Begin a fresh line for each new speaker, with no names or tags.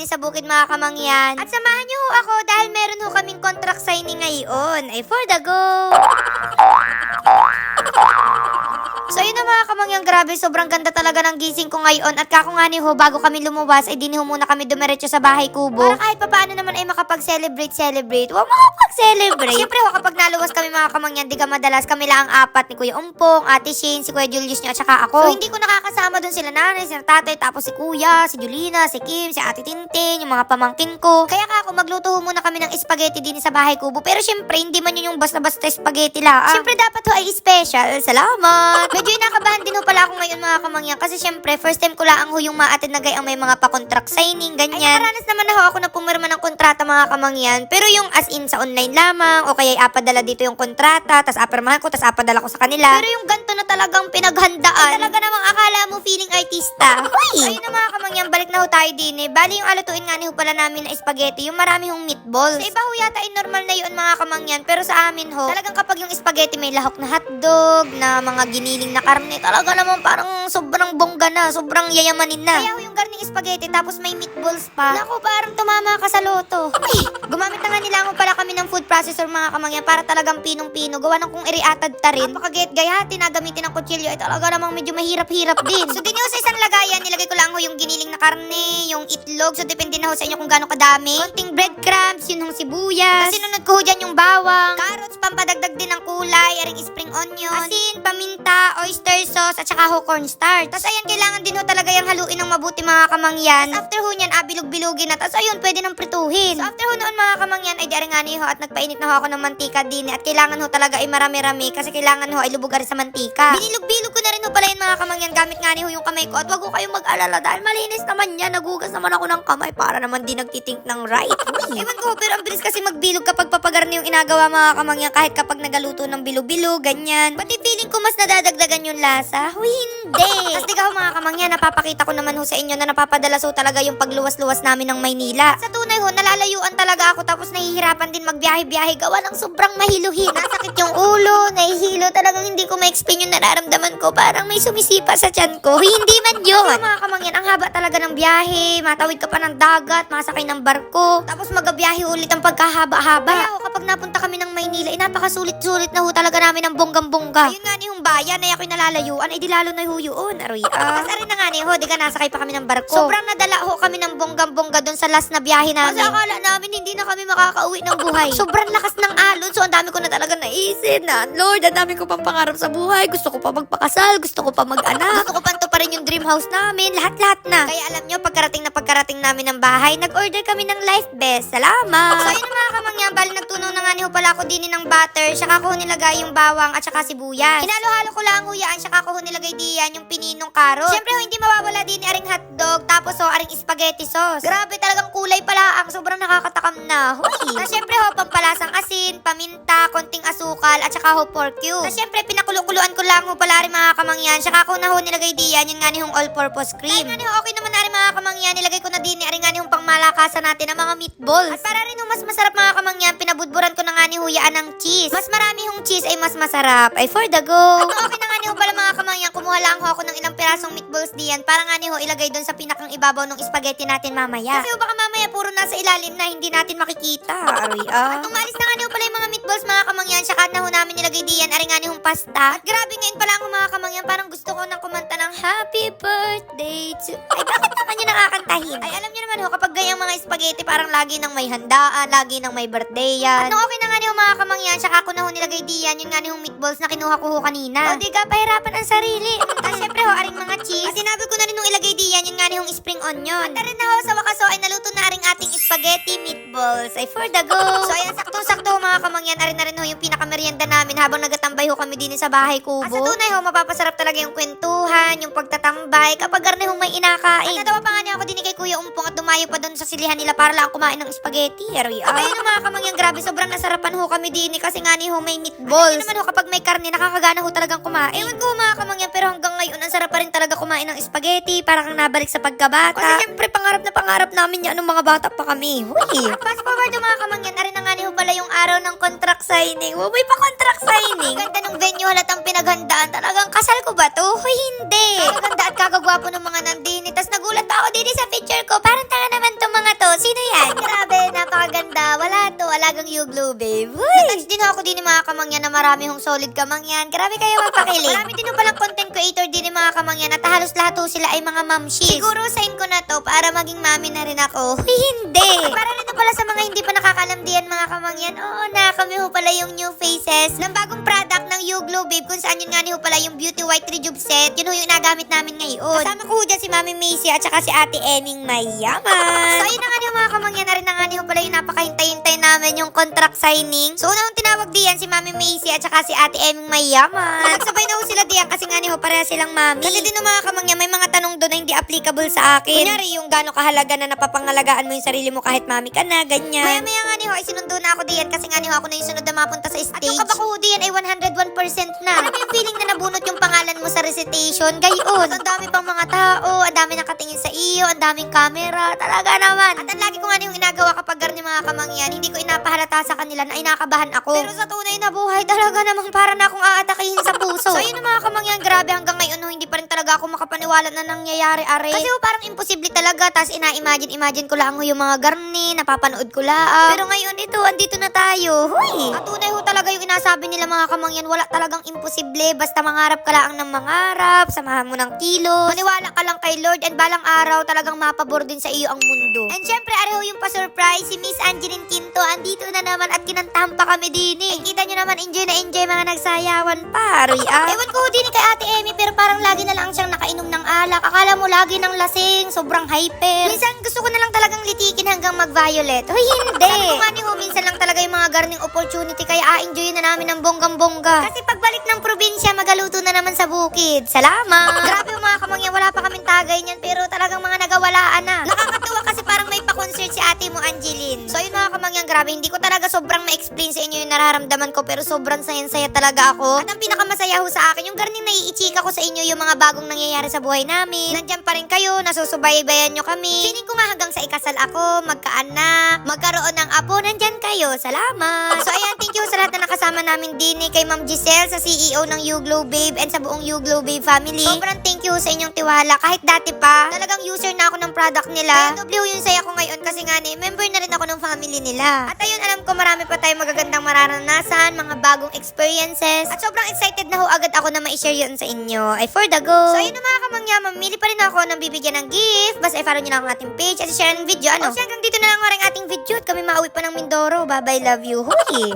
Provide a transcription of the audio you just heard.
din sa bukid mga kamangyan. At samahan niyo ho ako dahil meron ho kaming contract signing ngayon. Ay for the go! So yun na mga kamangyan, grabe, sobrang ganda talaga ng gising ko ngayon. At kako nga ni ho, bago kami lumuwas, ay din ho muna kami dumiretso sa bahay kubo. Para kahit papaano naman ay makapag-celebrate, celebrate. Huwag makapag-celebrate. Siyempre ho, kapag naluwas kami mga kamangyan, di ka madalas kami lang ang apat ni Kuya Umpong, Ate Shane, si Kuya Julius nyo, at saka ako. So hindi ko nakakasama dun sila nanay, sila tatay, tapos si Kuya, si Julina, si Kim, si Ate Tintin, yung mga pamangkin ko. Kaya ka ako, magluto muna kami ng spaghetti din sa bahay kubo. Pero syempre, hindi man yun yung basta-basta spaghetti lang. Syempre, dapat ho ay special. Salamat! Medyo nakabahan din ho pala ako ngayon mga kamangyan kasi syempre first time ko lang ho yung maatid na gayang may mga pa-contract signing, ganyan. Ay nakaranas naman na ho ako na pumirma ng kontrata mga kamangyan pero yung as in sa online lamang o kaya apadala dito yung kontrata tas apirmahan ko tas apadala ko sa kanila. Pero yung ganto na talagang pinaghandaan. Ay, talaga namang akala mo feeling artista. Hoy! Ayun na mga kamangyan, balik na ho tayo din eh. Bali yung alutuin nga ni ho pala namin na spaghetti, yung marami hong meatballs. Sa iba ho yata ay normal na yun mga kamangyan pero sa amin ho, talagang kapag yung spaghetti may lahok na hotdog, na mga giniling na karne, talaga naman parang sobrang bongga na, sobrang yayamanin na. Kaya ho yung garning spaghetti tapos may meatballs pa. Naku, parang tumama ka sa loto. Ay, gumamit na nga nila mo pala kami ng food processor mga kamangyan para talagang pinong-pino. Gawa ng kung iriatad ta rin. Napakaget gayati na gamitin ng kutsilyo ay talaga namang medyo mahirap-hirap din. So din sa isang lagayan, nilagay ko lang ho yung giniling na karne, yung itlog. So depende na ho sa inyo kung gaano kadami. Konting breadcrumbs, yun hong sibuyas. Kasi sinunod ko ho dyan yung bawang. Carrots, pampadagdag din ng kulay. Aring spring onion. Asin, paminta, oyster sauce, at saka ho cornstarch. Tapos ayan, kailangan din ho talaga yung haluin ng mabuti mga kamangyan. Tapos after ho niyan, ah, bilog-bilugin na. Tapos ayun, pwede nang prituhin. So after ho noon mga kamangyan, ay di nga ho at nagpainit na ho ako ng mantika din. At kailangan ho talaga ay marami-rami kasi kailangan ho ay lubog rin sa mantika. Binilog-bilog ko na rin ho pala yun mga kamangyan gamit nga ni ho yung kamay ko. At wag ho kayong mag-alala dahil malinis naman yan. Nagugas naman ako ng kamay para naman di nagtitink ng right. Ewan ko, pero ang bilis kasi magbilog kapag papagarni yung inagawa mga kamangyan kahit kapag nagaluto ng bilog-bilog, ganyan. Pati feeling ko mas nadadagdagan yung lasa. Huy, hindi. Tapos di ka ho mga kamangyan, napapakita ko naman ho sa inyo na napapadala ho talaga yung pagluwas-luwas namin ng Maynila. Sa tunay ho, nalalayuan talaga ako tapos nahihirapan din magbiyahe-biyahe gawa ng sobrang mahiluhin. Nasakit yung ulo, nahihilo, talagang hindi ko ma-explain yung nararamdaman ko. Parang may sumisipa sa tiyan ko. Hindi man yun. Kasi mga kamangyan, ang haba talaga ng biyahe. Matawid ka pa ng dagat, masakay ng barko. Tapos magabiyahe ulit ang pagkahaba-haba. Kaya ho, kapag napunta kami ng Maynila, eh, napakasulit-sulit na ho talaga namin ng bonggang-bongga. Ayun nga ni yung bayan, ay ako'y nalalayuan, ay di lalo na ho yun. Aroy, ah. Tapos arin na nga ni ho, di ka nasakay pa kami ng barko. Sobrang nadala ho kami ng bonggang-bongga doon sa last na biyahe namin. Kasi akala namin hindi na kami makakauwi ng buhay. Sobrang lakas ng alon, so ang dami ko na talaga naisip na, Lord, ang dami ko pang pangarap sa buhay. Gusto ko pa magpakasal, gusto ko pa mag-anak. Gusto ko pa rin yung dream house namin, lahat-lahat na. Kaya alam nyo, pagkarating na pagkarating namin ng bahay, nag-order kami ng life best. Salamat! So yun na mga kamangyan, bali nagtunaw na nga ni pala ako din ng butter, saka ko nilagay yung bawang at saka sibuyas. Hinalo-halo ko lang yan, saka ko nilagay diyan yung pininong karot. Siyempre hindi mawawala din aring hotdog, tapos ho, aring spaghetti sauce. Grabe talagang kulay pala ang sobrang nakakatakam na. Huy! Tapos syempre ho, pampalasang asin, paminta, konting asukal, at saka ho, pork cube. Tapos syempre, pinakuluan ko lang ho pala rin mga kamangyan, saka ko na ho nilagay diyan yun nga ni hong all-purpose cream. Ay nga ni okay naman na rin mga kamangyan, nilagay ko na din ni aring nga ni hong pangmalakasan natin ng mga meatballs. At para rin ho, mas masarap mga kamangyan, pinabudburan ko na nga ni huyaan ng cheese. Mas marami hong cheese ay mas masarap. Ay for the go. At okay na nga ni pala mga kamangyan, kumuha lang ho ako ng ilang pirasong meatballs diyan para nga ni ho ilagay doon sa pinakang ibabaw ng spaghetti natin mamaya. Kasi baka mamaya puro nasa ilalim na hindi natin makikita. Aroy ah. At nung maalis na nga ni ho pala yung mga meatballs mga kamangyan, saka na ho namin nilagay diyan, aring nga ni hong pasta. At grabe ngayon pala ang mga kamangyan, parang gusto ko nang kumanta Happy Birthday to... Ay, bakit naman yun nakakantahin? Ay, alam niyo naman ho, kapag ganyang mga spaghetti, parang lagi nang may handaan, lagi nang may birthday yan. Nung okay na nga ni mga kamangyan, saka ko na ho nilagay diyan, yun nga ni hong meatballs na kinuha ko ho kanina. O, di ka, pahirapan ang sarili. Aring mga cheese. At sinabi ko na rin nung ilagay diyan, yun nga ni hong spring onion. At rin na ho, sa wakas ho, ay naluto na aring ating spaghetti meatballs. Ay, for the go. So, ayan, saktong-sakto mga kamangyan, arin na rin ho yung pinakamerienda namin habang nagatambay ho kami din sa bahay kubo. At sa tunay ho, mapapasarap talaga yung kwentuhan, yung pagtatambay, kapag garne ho may inakain. At natawa pa nga niya ako din kay Kuya Umpong at dumayo pa doon sa silihan nila para lang kumain ng spaghetti. Aroy, ah. At ayun mga kamangyan, grabe, sobrang nasarapan ho kami din kasi nga ni ho may meatballs. Ano naman ho, kapag may karne, nakakagana ho talagang kumain. Ewan ko mga kamangyan, pero hanggang ngayon, ang masarap pa rin talaga kumain ng spaghetti, parang nabalik sa pagkabata. Kasi syempre, pangarap na pangarap namin yan nung mga bata pa kami. Huy! Fast forward yung mga kamangyan, arin na nga ni pala yung araw ng contract signing. Wow, may pa-contract signing. Ang Ganda ng venue, halatang pinaghandaan. Talagang kasal ko ba to? Huy, hindi. Ganda at kagagwapo ng mga nandini. Tapos nagulat ako dito sa picture ko. Parang tanga naman tong mga to. Sino yan? Grabe, napakaganda. Wala Uglo, babe. Natouch din ako din ng mga kamangyan na marami hong solid kamangyan. Grabe kayo magpakilig. marami din palang content creator din ng mga kamangyan at halos lahat ho sila ay mga mamshis. Siguro sign ko na to para maging mami na rin ako. Hindi. Para rin ho pala sa mga hindi pa nakakalam diyan mga kamangyan. Oo na, kami ho pala yung new faces ng bagong product ng Uglo, babe. Kung saan yun nga ni ho pala yung Beauty White Rejuve Set. Yun ho yung nagamit namin ngayon. Kasama ko ho dyan si Mami Macy at saka si Ate Eming Mayaman. So ayun na nga ni mga kamangyan na rin na nga ni ho pala yung napakahintay-hintay namin yung contract signing. So una hong tinawag diyan si Mami Macy at saka si Ate Eming Mayaman. Nagsabay na ho sila diyan kasi nga ni ho pareha silang mami. Kasi din ho, mga kamangyan may mga tanong doon na hindi applicable sa akin. Kunyari yung gano'ng kahalaga na napapangalagaan mo yung sarili mo kahit mami ka na, ganyan. Maya-maya nga ni ho ay sinundo na ako diyan kasi nga ni ho ako na yung sunod na mapunta sa stage. At yung kabako ho diyan ay 101% na. Alam mo yung feeling na nabunot yung pangalan mo sa recitation? Gayon. Ang dami pang mga tao, ang dami nakatingin sa iyo, ang daming camera. Talaga naman. At ang lagi ko nga ni yung ginagawa kapag garni mga kamangyan, hindi ko inapahalata sa kanila na inakabahan ako. Pero sa tunay na buhay, talaga namang para na akong aatakihin sa puso. so yun mga kamangyan, grabe hanggang talaga ako makapaniwala na nangyayari are. Kasi ho, parang imposible talaga. Tapos ina-imagine, imagine ko lang ho yung mga garni, napapanood ko lang. Pero ngayon ito, andito na tayo. Huy! At tunay ho talaga yung inasabi nila mga kamangyan, wala talagang imposible. Basta mangarap ka lang ng mangarap, samahan mo ng kilos. Maniwala ka lang kay Lord and balang araw talagang mapabor din sa iyo ang mundo. And syempre, areho yung pa-surprise, si Miss Angeline Quinto, andito na naman at kinantahan pa kami din eh. Kita nyo naman, enjoy na enjoy mga nagsayawan pa, Roy ah. Ewan ko din kay Ate Emmy, pero parang lagi na lang siyang nakainom ng alak. Akala mo lagi ng lasing, sobrang hyper. Minsan gusto ko na lang talagang litikin hanggang mag-violet. Hoy, hindi. Sabi ko nga ni Ho, minsan lang talaga yung mga garning opportunity, kaya a-enjoy na namin ng bonggang-bongga. Kasi pagbalik ng probinsya, magaluto na naman sa bukid. Salamat! Grabe yung mga kamangyan, wala pa kaming tagay niyan, pero talagang mga nagawalaan na. Nakakatuwa pa-concert si ate mo, Angeline. So yun mga kamangyan, grabe, hindi ko talaga sobrang ma-explain sa inyo yung nararamdaman ko, pero sobrang sayan-saya talaga ako. At ang pinakamasaya ho sa akin, yung garning naiichika ko sa inyo yung mga bagong nangyayari sa buhay namin. Nandyan pa rin kayo, nasusubaybayan nyo kami. Feeling ko nga hanggang sa ikasal ako, magkaanak, magkaroon ng apo, nandyan kayo. Salamat! So ayan, thank you sa lahat na nakasama namin din eh, kay Ma'am Giselle, sa CEO ng Uglow Babe, and sa buong Uglow Babe family. Sobrang thank you sa inyong tiwala. Kahit dati pa, talagang user na ako ng product nila. W yung saya ko ngayon kasi nga ni, member na rin ako ng family nila. At ayun, alam ko marami pa tayong magagandang mararanasan, mga bagong experiences. At sobrang excited na ho agad ako na ma-share yun sa inyo. Ay for the go! So ayun mga kamangya, mamili pa rin ako ng bibigyan ng gift. Basta i-follow nyo lang ang ating page at i-share ng video. Ano? O hanggang dito na lang ang ating video at kami mauwi pa ng Mindoro. Bye-bye, love you. Huy!